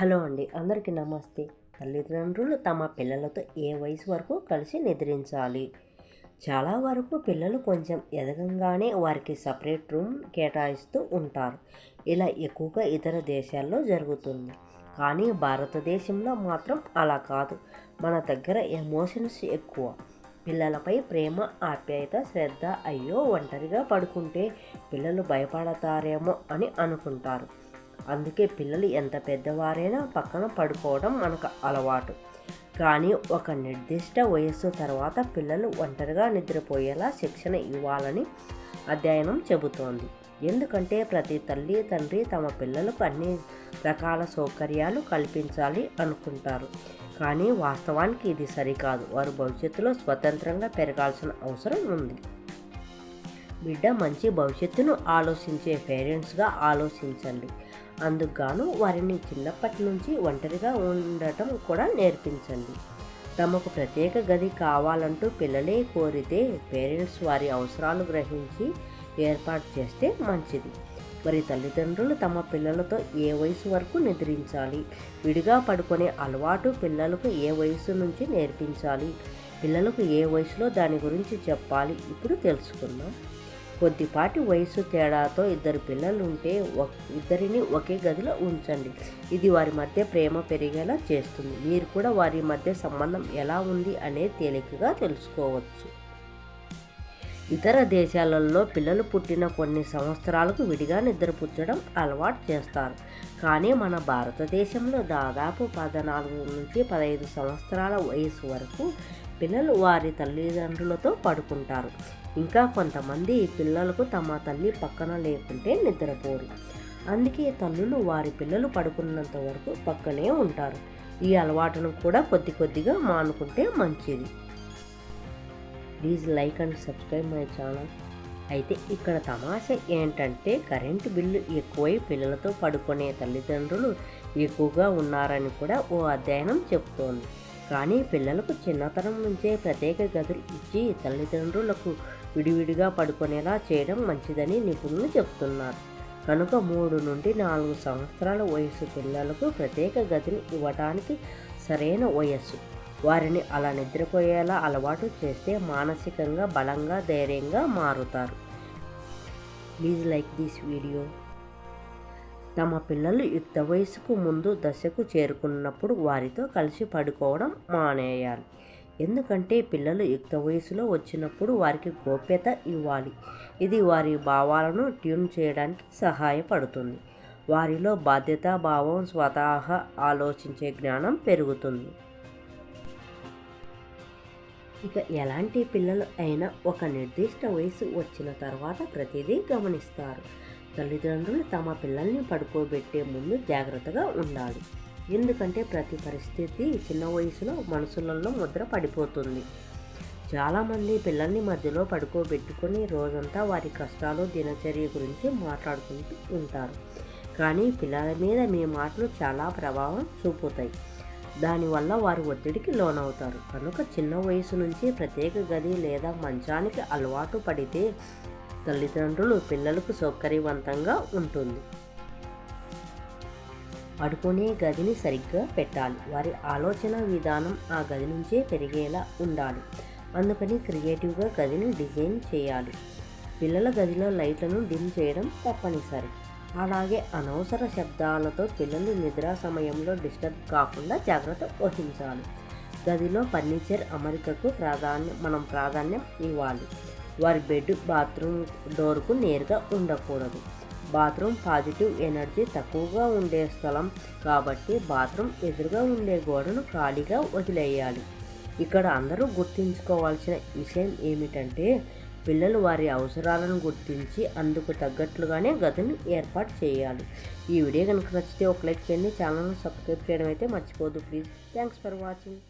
Hello అండి. అందరికీ నమస్తే. తల్లిదండ్రులు తమ పిల్లలతో ఏ వయసు వరకు కలిసి నిద్రించాలి? చాలా వరకు పిల్లలు కొంచెం ఎదగంగానే వారికి సపరేట్ రూమ్ కేటాయిస్తూ ఉంటారు. ఇలా ఎక్కువగా ఇతర దేశాల్లో జరుగుతుంది. కానీ భారతదేశంలో మాత్రం అలా కాదు. మన దగ్గర ఎమోషన్స్ ఎక్కువ. పిల్లలపై ప్రేమ ఆప్యాయత శ్రద్ధ అయ్యో ఒంటరిగా పడుకుంటే పిల్లలు భయపడతారేమో అని అనుకుంటారు. అందుకే పిల్లలు ఎంత పెద్దవారైనా పక్కన పడుకోవడం మనకు అలవాటు. కానీ ఒక నిర్దిష్ట వయస్సు తర్వాత పిల్లలు ఒంటరిగా నిద్రపోయేలా శిక్షణ ఇవ్వాలని అధ్యయనం చెబుతోంది. ఎందుకంటే ప్రతి తల్లి తండ్రి తమ పిల్లలకు అన్ని రకాల సౌకర్యాలు కల్పించాలి అనుకుంటారు. కానీ వాస్తవానికి ఇది సరికాదు. వారు భవిష్యత్తులో స్వతంత్రంగా పెరగాల్సిన అవసరం ఉంది. బిడ్డ మంచి భవిష్యత్తును ఆలోచించే పేరెంట్స్గా ఆలోచించండి. అందుకుగాను వారిని చిన్నప్పటి నుంచి ఒంటరిగా ఉండటం కూడా నేర్పించండి. తమకు ప్రత్యేక గది కావాలంటూ పిల్లలే కోరితే పేరెంట్స్ వారి అవసరాలు గ్రహించి ఏర్పాటు చేస్తే మంచిది. మరి తల్లిదండ్రులు తమ పిల్లలతో ఏ వయసు వరకు నిద్రించాలి? విడిగా పడుకునే అలవాటు పిల్లలకు ఏ వయసు నుంచి నేర్పించాలి? పిల్లలకు ఏ వయసులో దాని గురించి చెప్పాలి? ఇప్పుడు తెలుసుకుందాం. కొద్దిపాటి వయసు తేడాతో ఇద్దరు పిల్లలు ఉంటే ఇద్దరిని ఒకే గదిలో ఉంచండి. ఇది వారి మధ్య ప్రేమ పెరిగేలా చేస్తుంది. మీరు కూడా వారి మధ్య సంబంధం ఎలా ఉంది అనేది తేలికగా తెలుసుకోవచ్చు. ఇతర దేశాలలో పిల్లలు పుట్టిన కొన్ని సంవత్సరాలకు విడిగా నిద్రపుచ్చడం అలవాటు చేస్తారు. కానీ మన భారతదేశంలో దాదాపు పద్నాలుగు నుంచి పదహైదు సంవత్సరాల వయసు వరకు పిల్లలు వారి తల్లిదండ్రులతో పడుకుంటారు. ఇంకా కొంతమంది పిల్లలకు తమ తల్లి పక్కన లేకుంటే నిద్రపోరు. అందుకే తల్లులు వారి పిల్లలు పడుకున్నంత వరకు పక్కనే ఉంటారు. ఈ అలవాటును కూడా కొద్ది కొద్దిగా మానుకుంటే మంచిది. Please like and subscribe my channel. అయితే ఇక్కడ తమాషా ఏంటంటే కరెంటు బిల్లు ఎక్కువై పిల్లలతో పడుకునే తల్లిదండ్రులు ఎక్కువగా ఉన్నారని కూడా ఓ అధ్యయనం చెబుతోంది కానీ పిల్లలకు చిన్నతనం నుంచే ప్రత్యేక గదులు ఇచ్చి తల్లిదండ్రులకు విడివిడిగా పడుకునేలా చేయడం మంచిదని నిపుణులు చెప్తున్నారు కనుక మూడు నుండి నాలుగు సంవత్సరాల వయసు పిల్లలకు ప్రత్యేక గదిని ఇవ్వటానికి సరైన వయస్సు. వారిని అలా నిద్రపోయేలా అలవాటు చేస్తే మానసికంగా బలంగా ధైర్యంగా మారుతారు. Please like this video. తమ పిల్లలు యుక్త వయసుకు ముందు దశకు చేరుకున్నప్పుడు వారితో కలిసి పడుకోవడం మానేయాలి. ఎందుకంటే పిల్లలు యుక్త వయసులో వచ్చినప్పుడు వారికి గోప్యత ఇవ్వాలి. ఇది వారి భావాలను ట్యూన్ చేయడానికి సహాయపడుతుంది. వారిలో బాధ్యతా భావం స్వతహా ఆలోచించే జ్ఞానం పెరుగుతుంది. ఇక ఎలాంటి పిల్లలు అయినా ఒక నిర్దిష్ట వయసు వచ్చిన తర్వాత ప్రతిదీ గమనిస్తారు. తల్లిదండ్రులు తమ పిల్లల్ని పడుకోబెట్టే ముందు జాగ్రత్తగా ఉండాలి. ఎందుకంటే ప్రతి పరిస్థితి చిన్న వయసులో మనసులలో ముద్ర పడిపోతుంది. చాలామంది పిల్లల్ని మధ్యలో పడుకోబెట్టుకొని రోజంతా వారి కష్టాలు దినచర్య గురించి మాట్లాడుకుంటూ ఉంటారు. కానీ పిల్లల మీద మీ మాటలు చాలా ప్రభావం చూపుతాయి. దానివల్ల వారు ఒత్తిడికి లోనవుతారు. కనుక చిన్న వయసు నుంచి ప్రత్యేక గది లేదా మంచానికి అలవాటు పడితే తల్లిదండ్రులు పిల్లలకు సౌకర్యవంతంగా ఉంటుంది. పడుకునే గదిని సరిగ్గా పెట్టాలి. వారి ఆలోచన విధానం ఆ గది నుంచే పెరిగేలా ఉండాలి. అందుకని క్రియేటివ్గా గదిని డిజైన్ చేయాలి. పిల్లల గదిలో లైట్లను డిమ్ చేయడం తప్పనిసరి. అలాగే అనవసర శబ్దాలతో పిల్లలు నిద్ర సమయంలో డిస్టర్బ్ కాకుండా జాగ్రత్త వహించాలి. గదిలో ఫర్నిచర్ అమరికకు ప్రాధాన్యం మనం ప్రాధాన్యం ఇవ్వాలి. వారి బెడ్ బాత్రూమ్ డోర్కు నేరుగా ఉండకూడదు. బాత్రూమ్ పాజిటివ్ ఎనర్జీ తక్కువగా ఉండే స్థలం కాబట్టి బాత్రూమ్ ఎదురుగా ఉండే గోడను ఖాళీగా వదిలేయాలి. ఇక్కడ అందరూ గుర్తుంచుకోవాల్సిన విషయం ఏమిటంటే పిల్లలు వారి అవసరాలను గుర్తించి అందుకు తగ్గట్లుగానే గదిని ఏర్పాటు చేయాలి. ఈ వీడియో కనుక నచ్చితే ఒక లైక్ చేయండి. ఛానల్ను సబ్స్క్రైబ్ చేయడం అయితే మర్చిపోదు ప్లీజ్. Thanks for watching.